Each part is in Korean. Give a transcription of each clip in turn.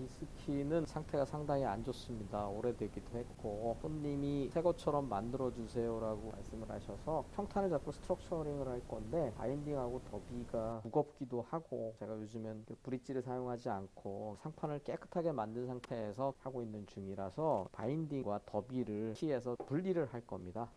이 스키는 상태가 상당히 안 좋습니다. 오래되기도 했고 손님이 새 것처럼 만들어 주세요라고 말씀을 하셔서 평탄을 잡고 스트럭처링을 할 건데 바인딩하고 더비가 무겁기도 하고 제가 요즘엔 그 브릿지를 사용하지 않고 상판을 깨끗하게 만든 상태에서 하고 있는 중이라서 바인딩과 더비를 키에서 분리를 할 겁니다.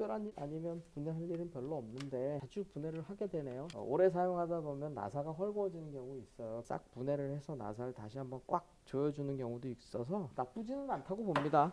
특별한 일 아니면 분해할 일은 별로 없는데 자주 분해를 하게 되네요. 어, 오래 사용하다 보면 나사가 헐거워지는 경우 있어요. 싹 분해를 해서 나사를 다시 한번 꽉 조여주는 경우도 있어서 나쁘지는 않다고 봅니다.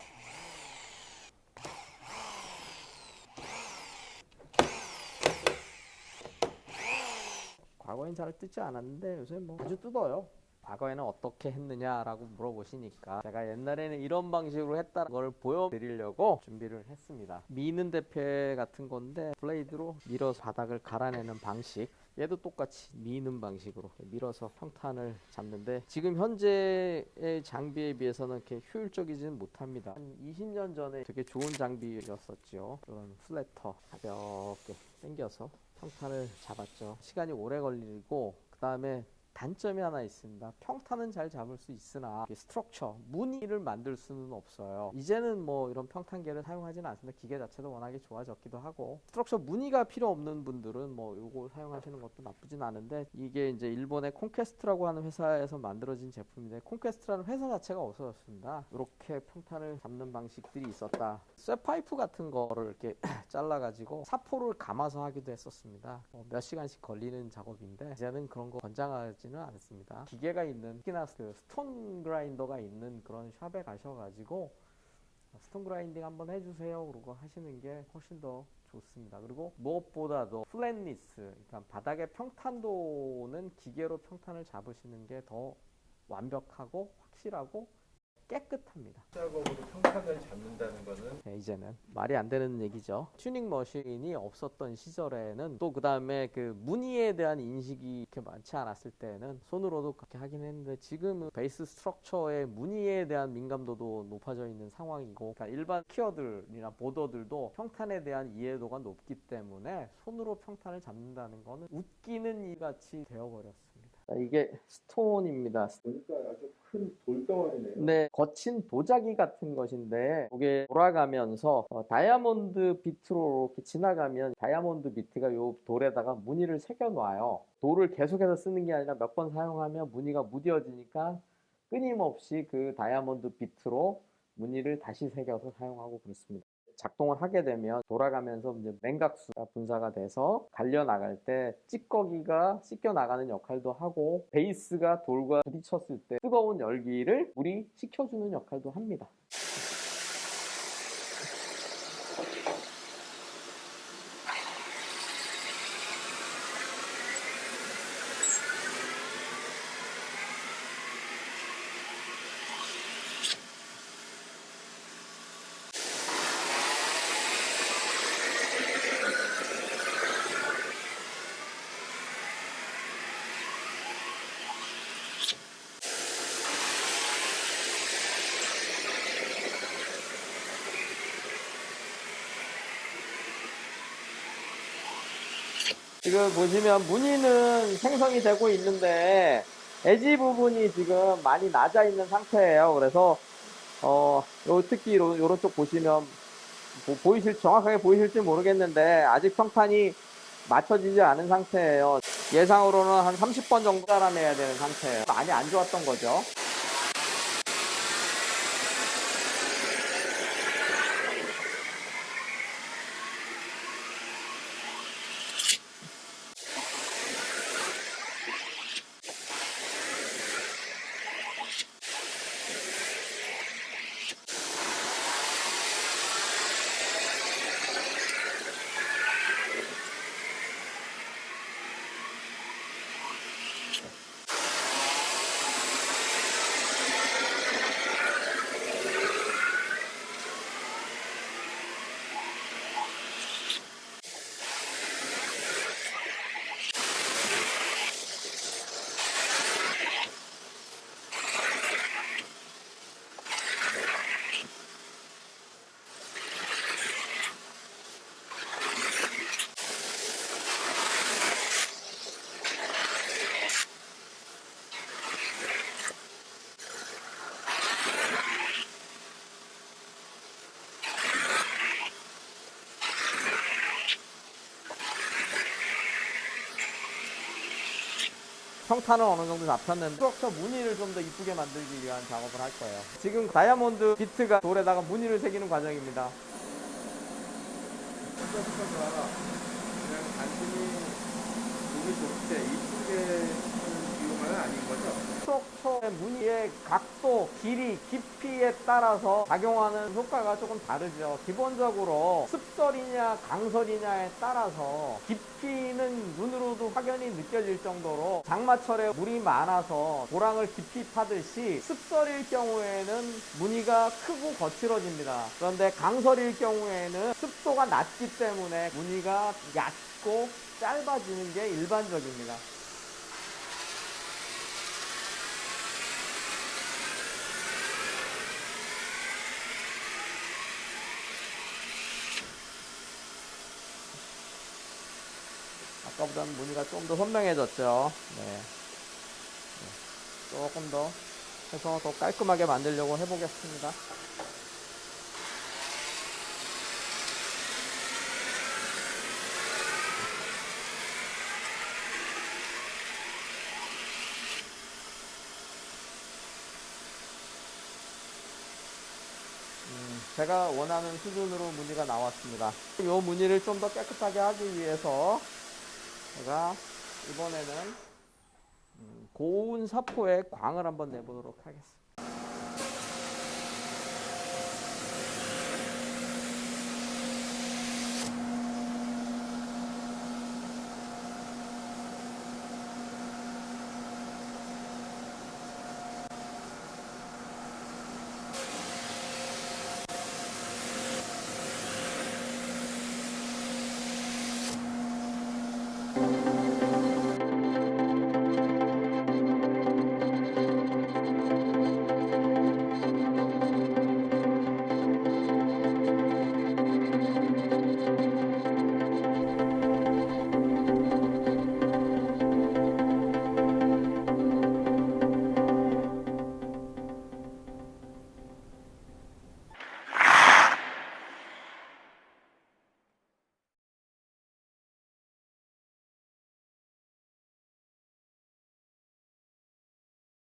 과거엔 잘 뜯지 않았는데 요새 뭐 아주 뜯어요. 과거에는 어떻게 했느냐라고 물어보시니까 제가 옛날에는 이런 방식으로 했다는 걸 보여드리려고 준비를 했습니다. 미는 대패 같은 건데 블레이드로 밀어서 바닥을 갈아내는 방식 얘도 똑같이 미는 방식으로 밀어서 평탄을 잡는데 지금 현재의 장비에 비해서는 이렇게 효율적이지는 못합니다. 한 20년 전에 되게 좋은 장비였었죠. 이런 플래터 가볍게 당겨서 평탄을 잡았죠. 시간이 오래 걸리고 그 다음에 단점이 하나 있습니다. 평탄은 잘 잡을 수 있으나 스트럭처, 무늬를 만들 수는 없어요. 이제는 뭐 이런 평탄계를 사용하지는 않습니다. 기계 자체도 워낙에 좋아졌기도 하고 스트럭처 무늬가 필요 없는 분들은 뭐 요거 사용하시는 것도 나쁘진 않은데 이게 이제 일본의 콘퀘스트라고 하는 회사에서 만들어진 제품인데 콘퀘스트라는 회사 자체가 없어졌습니다. 이렇게 평탄을 잡는 방식들이 있었다. 쇠파이프 같은 거를 이렇게 잘라가지고 사포를 감아서 하기도 했었습니다. 어, 몇 시간씩 걸리는 작업인데 이제는 그런 거 권장하지 는 않습니다. 기계가 있는 특히나 그 스톤 그라인더가 있는 그런 샵에 가셔가지고 스톤 그라인딩 한번 해주세요. 그러고 하시는 게 훨씬 더 좋습니다. 그리고 무엇보다도 플랫니스, 그러니까 바닥의 평탄도는 기계로 평탄을 잡으시는 게 더 완벽하고 확실하고 깨끗합니다. 작업으로 평탄을 잡는다는 거는 네, 이제는 말이 안 되는 얘기죠. 튜닝 머신이 없었던 시절에는 또 그 다음에 그 무늬에 대한 인식이 이렇게 많지 않았을 때는 손으로도 그렇게 하긴 했는데 지금은 베이스 스트럭처의 무늬에 대한 민감도도 높아져 있는 상황이고 그러니까 일반 키어들이나 보더들도 평탄에 대한 이해도가 높기 때문에 손으로 평탄을 잡는다는 거는 웃기는 일 같이 되어버렸습니다. 이게 스톤입니다. 보니까 아주 큰 돌덩어리네요. 네, 거친 도자기 같은 것인데 이게 돌아가면서 어, 다이아몬드 비트로 이렇게 지나가면 다이아몬드 비트가 요 돌에다가 무늬를 새겨 놔요. 돌을 계속해서 쓰는 게 아니라 몇 번 사용하면 무늬가 무뎌지니까 끊임없이 그 다이아몬드 비트로 무늬를 다시 새겨서 사용하고 그렇습니다. 작동을 하게 되면 돌아가면서 이제 맹각수가 분사가 돼서 갈려 나갈 때 찌꺼기가 씻겨 나가는 역할도 하고 베이스가 돌과 부딪혔을 때 뜨거운 열기를 물이 식혀주는 역할도 합니다. 지금 보시면 무늬는 생성이 되고 있는데 에지 부분이 지금 많이 낮아 있는 상태예요. 그래서 어, 요 특히 요, 요런 쪽 보시면 보- 보이실 정확하게 보이실지 모르겠는데 아직 평판이 맞춰지지 않은 상태예요. 예상으로는 한 30번 정도 자라내야 되는 상태예요. 많이 안 좋았던 거죠. 평탄은 어느 정도 잡혔는데 스트럭처 무늬를 좀 더 이쁘게 만들기 위한 작업을 할 거예요. 지금 다이아몬드 비트가 돌에다가 무늬를 새기는 과정입니다. 그냥 단순히 보기 좋게 이쁘게 이유만 아닌 거죠. 스트럭처의 무늬의 각도, 길이, 깊이에 따라서 작용하는 효과가 조금 다르죠. 기본적으로 습설이냐 강설이냐에 따라서 깊이는 눈으로도 확연히 느껴질 정도로 장마철에 물이 많아서 도랑을 깊이 파듯이 습설일 경우에는 무늬가 크고 거칠어집니다. 그런데 강설일 경우에는 습도가 낮기 때문에 무늬가 얕고 짧아지는 게 일반적입니다. 아까보다는 무늬가 좀 더 선명해졌죠. 네. 네. 조금 더 해서 더 깔끔하게 만들려고 해보겠습니다. 음, 제가 원하는 수준으로 무늬가 나왔습니다. 이 무늬를 좀 더 깨끗하게 하기 위해서 제가 이번에는 음, 고운 사포에 광을 한번 내보도록 하겠습니다.